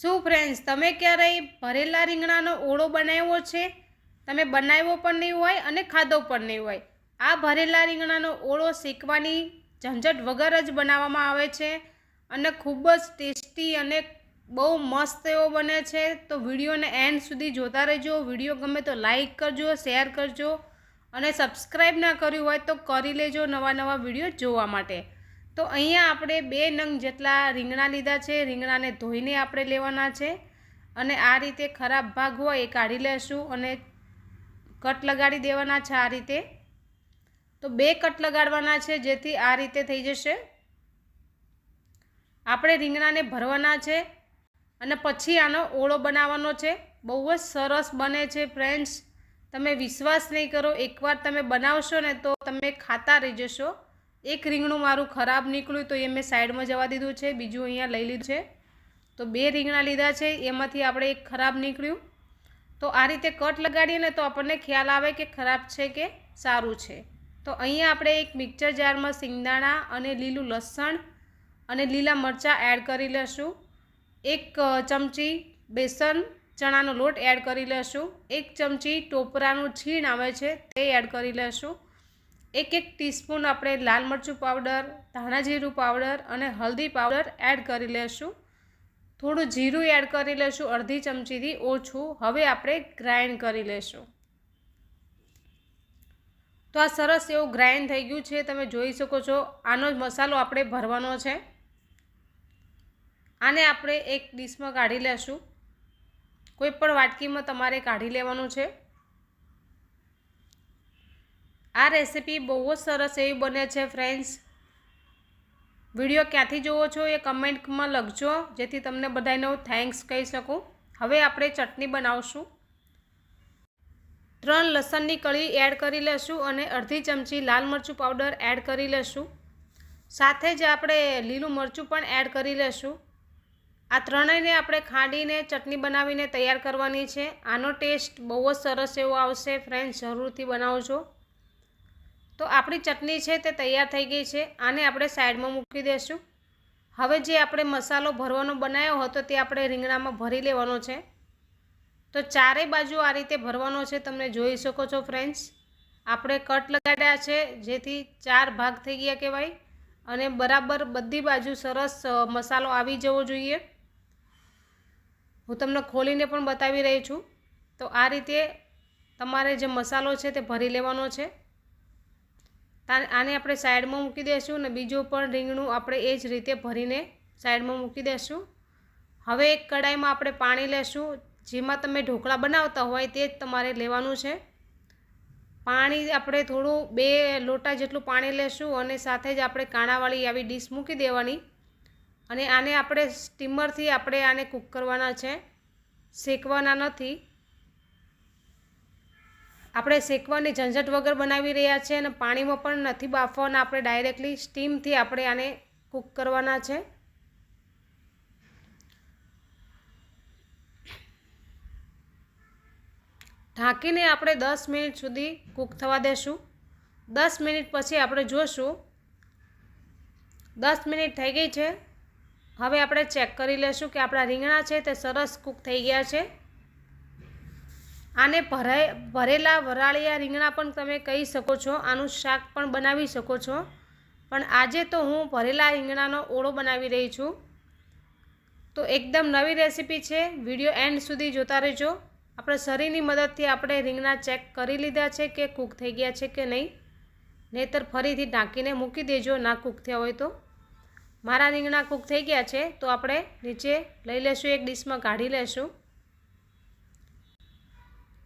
શું ફ્રેન્ડ્સ તમે ક્યારેય ભરેલા રીંગણાનો ઓળો બનાવ્યો છે? તમે બનાવ્યો પણ નહીં હોય અને ખાધો પણ નહીં હોય. આ ભરેલા રીંગણાનો ઓળો શેકવાની ઝંઝટ વગર જ બનાવવામાં આવે છે અને ખૂબ જ ટેસ્ટી અને બહુ મસ્ત એવો બને છે. તો વિડીયોને એન્ડ સુધી જોતા રહેજો. વીડિયો ગમે તો લાઈક કરજો શેર કરજો અને સબસ્ક્રાઈબ ના કર્યું હોય તો કરી લેજો નવા નવા વીડિયો જોવા માટે. તો અહીંયા આપણે બે નંગ જેટલા રીંગણા લીધા છે. રીંગણાને ધોઈને આપણે લેવાના છે અને આ રીતે ખરાબ ભાગ હોય એ કાઢી લેશું અને કટ લગાડી દેવાના છે આ રીતે. તો બે કટ લગાડવાના છે જેથી આ રીતે થઈ જશે. આપણે રીંગણાને ભરવાના છે અને પછી આનો ઓળો બનાવવાનો છે. બહુ જ સરસ બને છે ફ્રેન્ડ્સ. તમે વિશ્વાસ નહીં કરો, એકવાર તમે બનાવશો ને તો તમે ખાતા રહી જશો. એક રીંગણું મારું ખરાબ નીકળ્યું તો એ મેં સાઈડમાં જવા દીધું છે, બીજું અહીંયા લઈ લીધું છે. તો બે રીંગણા લીધા છે, એમાંથી આપણે એક ખરાબ નીકળ્યું. તો આ રીતે કટ લગાડીએ ને તો આપણને ખ્યાલ આવે કે ખરાબ છે કે સારું છે. તો અહીંયા આપણે એક મિક્સર જારમાં સિંગદાણા અને લીલું લસણ અને લીલા મરચાં એડ કરી લઈશું એક ચમચી બેસન ચણાનો લોટ એડ કરી લઈશું એક ચમચી ટોપરાનું છીણ આવે છે, તે એડ કરી લેશું. એક એક ટીસ્પૂન આપણે લાલ મરચું પાવડર ધાણા જીરું પાવડર અને હલ્દી પાવડર એડ કરી લેશું. થોડું જીરું એડ કરી લેશું, અડધી ચમચીથી ઓછું. હવે આપણે ગ્રાઇન્ડ કરી લેશું. તો આ સરસ એવું ગ્રાઇન્ડ થઈ ગયું છે, તમે જોઈ શકો છો. આનો જ મસાલો આપણે ભરવાનો છે. આને આપણે એક ડીશમાં કાઢી લેશું. કોઈ પણ વાટકીમાં તમારે કાઢી લેવાનું છે. આ રેસીપી બહુ જ સરસ એવી બને છે ફ્રેન્ડ્સ વીડિયો ક્યાંથી જુઓ છો એ કમેન્ટમાં લખજો, જેથી તમને બધાને હું થેન્ક્સ કહી શકું. હવે આપણે ચટણી બનાવશું. ત્રણ લસણની કળી એડ કરી લેશું અને અડધી ચમચી લાલ મરચું પાવડર એડ કરી લેશું. સાથે જ આપણે લીલું મરચું પણ એડ કરી લેશું. આ ત્રણેયને આપણે ખાંડીને ચટણી બનાવીને તૈયાર કરવાની છે. આનો ટેસ્ટ બહુ જ સરસ એવો આવશે ફ્રેન્ડ જરૂરથી બનાવજો. તો આપણી ચટણી છે તે તૈયાર થઈ ગઈ છે. આને આપણે સાઈડમાં મૂકી દઈશું હવે જે આપણે મસાલો ભરવાનો બનાવ્યો હતો તે આપણે રીંગણામાં ભરી લેવાનો છે. તો ચારે બાજુ આ રીતે ભરવાનો છે. તમે જોઈ શકો છો ફ્રેન્ડ્સ. આપણે કટ લગાડ્યા છે, જેથી ચાર ભાગ થઈ ગયા કહેવાય. અને બરાબર બધી બાજુ સરસ મસાલો આવી જવો જોઈએ. હું તમને ખોલીને પણ બતાવી રહી છું. તો આ રીતે તમારે જે મસાલો છે તે ભરી લેવાનો છે. આને આપણે સાઈડમાં મૂકી દઈશું અને બીજું પણ રીંગણું આપણે એ જ રીતે ભરીને સાઈડમાં મૂકી દઈશું હવે એક કડાઈમાં આપણે પાણી લેશું. જેમાં તમે ઢોકળા બનાવતા હોય તે જ તમારે લેવાનું છે. પાણી આપણે થોડું બે લોટા જેટલું પાણી લેશું અને સાથે જ આપણે કાણાવાળી આવી ડીશ મૂકી દેવાની. અને આને આપણે સ્ટીમરથી આપણે આને કૂક કરવાના છે. શેકવાના નથી. આપણે શેકવાની ઝંઝટ વગર બનાવી રહ્યા છીએ અને પાણીમાં પણ નથી બાફવાના. આપણે ડાયરેક્ટલી સ્ટીમથી આપણે આને કૂક કરવાના છે. ઢાંકીને આપણે દસ મિનિટ સુધી કૂક થવા દેશું. દસ મિનિટ પછી આપણે જોશું. દસ મિનિટ થઈ ગઈ છે. હવે આપણે ચેક કરી લેશું કે આપણા રીંગણા છે તે સરસ કૂક થઈ ગયા છે. આને ભરાય ભરેલા વરાળિયા રીંગણા પણ તમે કહી શકો છો. આનું શાક પણ બનાવી શકો છો. પણ આજે તો હું ભરેલા રીંગણાનો ઓળો બનાવી રહી છું. તો એકદમ નવી રેસીપી છે. વીડિયો એન્ડ સુધી જોતા રહેજો. આપણે શરીરની મદદથી આપણે રીંગણા ચેક કરી લીધા છે કે કૂક થઈ ગયા છે કે નહીં? નહીતર ફરીથી ઢાંકીને મૂકી દેજો, ના કૂક થયા હોય તો. મારા રીંગણા કૂક થઈ ગયા છે, તો આપણે નીચે લઈ લેશું, એક ડીશમાં કાઢી લેશું.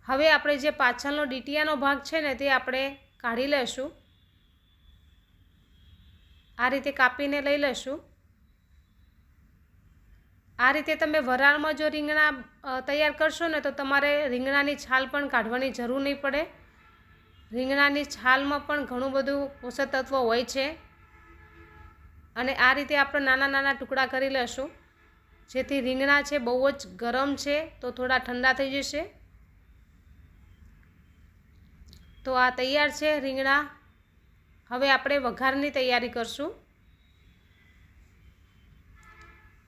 હવે આપણે જે પાછળનો ડીટીયાનો ભાગ છે ને તે આપણે કાઢી લેશું. આ રીતે કાપીને લઈ લેશું. આ રીતે તમે વરાળમાં જો રીંગણા તૈયાર કરશો ને તો તમારે રીંગણાની છાલ પણ કાઢવાની જરૂર નહીં પડે. રીંગણાની છાલમાં પણ ઘણું બધું પોષક તત્વો હોય છે. અને આ રીતે આપણે નાના નાના ટુકડા કરી લેશું. જેથી રીંગણા છે બહુ જ ગરમ છે તો થોડા ઠંડા થઈ જશે. તો આ તૈયાર છે રીંગણા. હવે આપણે વઘારની તૈયારી કરશું.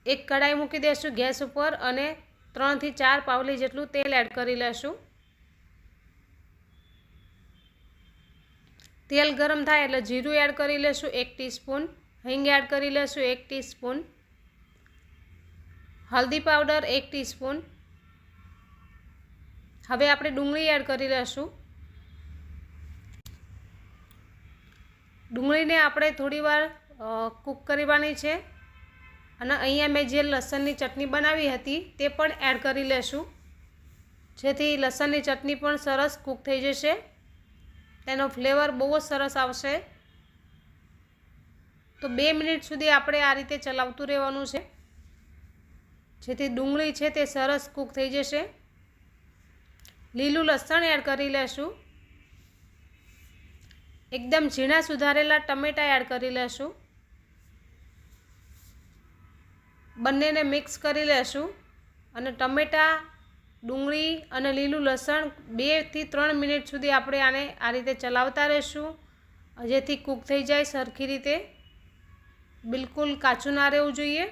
એક કઢાઈ મૂકી દઈશું ગેસ ઉપર અને ત્રણથી ચાર પાવલી જેટલું તેલ એડ કરી લેશું. તેલ ગરમ થાય એટલે જીરું એડ કરી લેશું એક ટીસ્પૂન, હિંગ એડ કરી લેશું એક ટીસ્પૂન, હલ્દી પાવડર એક ટીસ્પૂન. હવે આપણે ડુંગળી એડ કરી લેશું. ડુંગળીને આપણે થોડીવાર કૂક કરવાની છે. અને અહીંયા મેં જે લસણની ચટણી બનાવી હતી તે પણ એડ કરી લેશું. જેથી લસણની ચટણી પણ સરસ કૂક થઈ જશે. તેનો ફ્લેવર બહુ જ સરસ આવશે. તો બે મિનિટ સુધી આપણે આ રીતે ચલાવતું રહેવાનું છે. જેથી ડુંગળી છે તે સરસ કૂક થઈ જશે. લીલું લસણ એડ કરી લેશું. એકદમ ઝીણા સુધારેલા ટમેટાં એડ કરી લેશું. બંનેને મિક્સ કરી લેશું અને ટમેટાં, ડુંગળી અને લીલું લસણ બેથી ત્રણ મિનિટ સુધી આપણે આને આ રીતે ચલાવતા રહીશું. જેથી કૂક થઈ જાય સરખી રીતે. બિલકુલ કાચું ના રહેવું જોઈએ.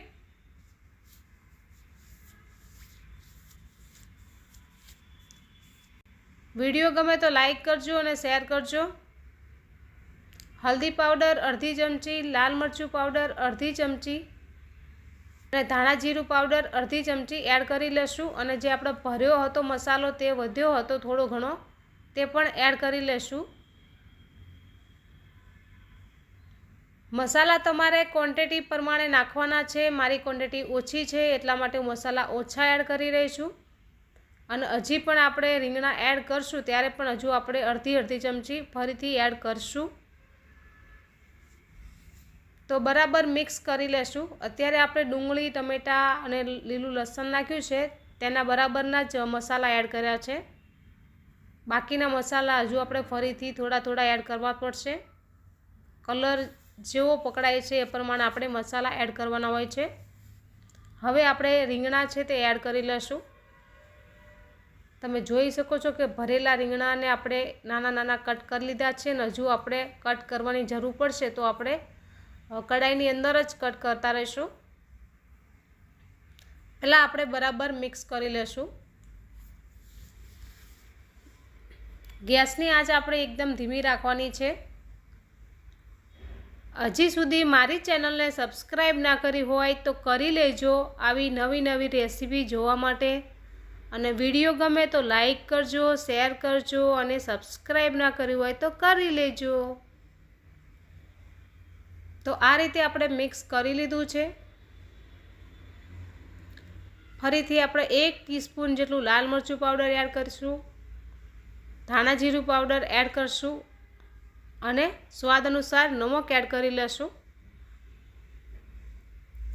વીડિયો ગમે તો લાઈક કરજો અને શેર કરજો. હલ્દી પાવડર, અડધી ચમચી લાલ મરચું પાવડર, અડધી ચમચી અને ધાણા જીરું પાવડર, અડધી ચમચી એડ કરી લેશું. અને જે આપણે ભર્યો હતો, મસાલો તે વધ્યો હતો થોડો ઘણો, તે પણ એડ કરી લેશું. મસાલા તમારે ક્વોન્ટિટી પ્રમાણે નાખવાના છે. મારી ક્વોન્ટિટી ઓછી છે, એટલા માટે હું મસાલા ઓછા એડ કરી રહી છું. અને હજી પણ આપણે રીંગણા એડ કરશું, ત્યારે પણ હજુ આપણે અડધી અડધી ચમચી ફરીથી એડ કરશું. તો બરાબર મિક્સ કરી લેશું. અત્યારે આપણે ડુંગળી, ટમેટાં અને લીલું લસણ નાખ્યું છે. તેના બરાબરના જ મસાલા એડ કર્યા છે. બાકીના મસાલા હજુ આપણે ફરીથી થોડા થોડા એડ કરવા પડશે. કલર જેવો પકડાય છે એ પ્રમાણે આપણે મસાલા એડ કરવાના હોય છે. હવે આપણે રીંગણા છે તે એડ કરી લેશું. તમે જોઈ શકો છો કે ભરેલા રીંગણાને આપણે નાના નાના કટ કરી લીધા છે ને હજુ આપણે કટ કરવાની જરૂર પડશે તો આપણે કડાઈની અંદર જ કટ કરતા રહીશું. પહેલાં આપણે બરાબર મિક્સ કરી લેશું. ગેસની આંચ આપણે એકદમ ધીમી રાખવાની છે. હજી સુધી મારી ચેનલને સબસ્ક્રાઈબ ના કરી હોય તો કરી લેજો આવી નવી નવી રેસીપી જોવા માટે. અને વીડિયો ગમે તો લાઈક કરજો, શેર કરજો અને સબસ્ક્રાઈબ ના કર્યું હોય તો કરી લેજો. તો આ રીતે આપણે મિક્સ કરી લીધું છે. ફરીથી આપણે એક ટીસ્પૂન જેટલું લાલ મરચું પાવડર એડ કરીશું. ધાણા જીરું પાવડર એડ કરીશું. અને સ્વાદ અનુસાર નમક એડ કરી લેશું.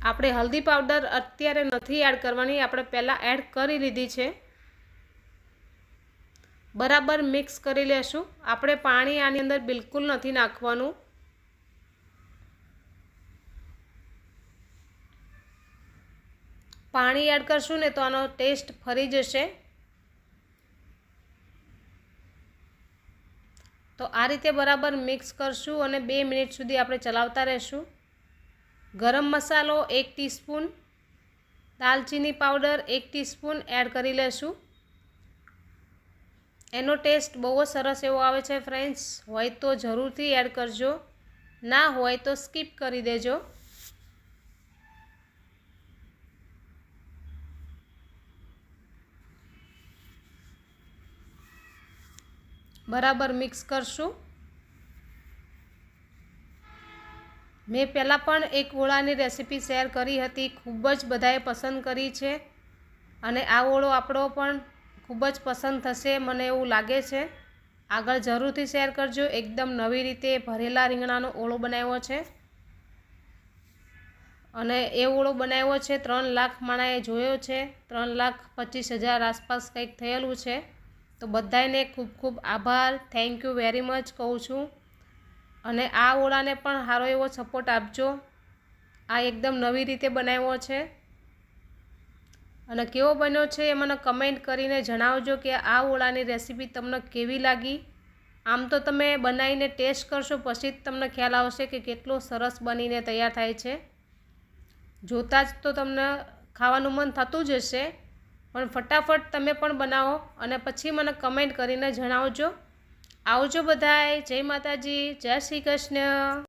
આપણે હલ્દી પાવડર અત્યારે નથી એડ કરવાની, આપણે પહેલાં એડ કરી લીધી છે. બરાબર મિક્સ કરી લેશું. આપણે પાણી આની અંદર બિલકુલ નથી નાખવાનું. પાણી એડ કરશું ને તો આનો ટેસ્ટ ફરી જશે. તો આ રીતે બરાબર મિક્સ કરશું અને બે મિનિટ સુધી આપણે ચલાવતા રહેશું. ગરમ મસાલો એક ટીસ્પૂન, દાલચીની પાવડર એક ટીસ્પૂન એડ કરી લેશું. એનો ટેસ્ટ બહુ જ સરસ એવો આવે છે ફ્રેન્ડ્સ. હોય તો જરૂરથી એડ કરજો. ના હોય તો સ્કીપ કરી દેજો. બરાબર મિક્સ કરશું. મેં પહેલાં પણ એક ઓળાની રેસીપી શેર કરી હતી, ખૂબ જ બધાએ પસંદ કરી છે અને આ ઓળો આપણો પણ ખૂબ જ પસંદ થશે, મને એવું લાગે છે. આગળ જરૂરથી શેર કરજો, એકદમ નવી રીતે ભરેલા રીંગણાનો ઓળો બનાવ્યો છે. અને એ ઓળો બનાવ્યો છે, ત્રણ લાખ માણાએ જોયો છે, ત્રણ લાખ પચીસ હજાર આસપાસ કંઈક થયેલું છે. તો બધાને ખૂબ ખૂબ આભાર. થેન્ક યુ વેરી મચ કહું છું. અને આ ઓળાને પણ સારો એવો સપોર્ટ આપજો. આ એકદમ નવી રીતે બનાવ્યો છે. અને કેવો બન્યો છે એ મને કમેન્ટ કરીને જણાવજો કે આ ઓળાની રેસીપી તમને કેવી લાગી. આમ તો તમે બનાવીને ટેસ્ટ કરશો, પછી જ તમને ખ્યાલ આવશે કે કેટલો સરસ બનીને તૈયાર થાય છે. જોતાં જ તો તમને ખાવાનું મન થતું જ હશે. પણ ફટાફટ તમે પણ બનાવો અને પછી મને કમેન્ટ કરીને જણાવજો. આવજો બધાય. જય માતાજી. જય શ્રી કૃષ્ણ.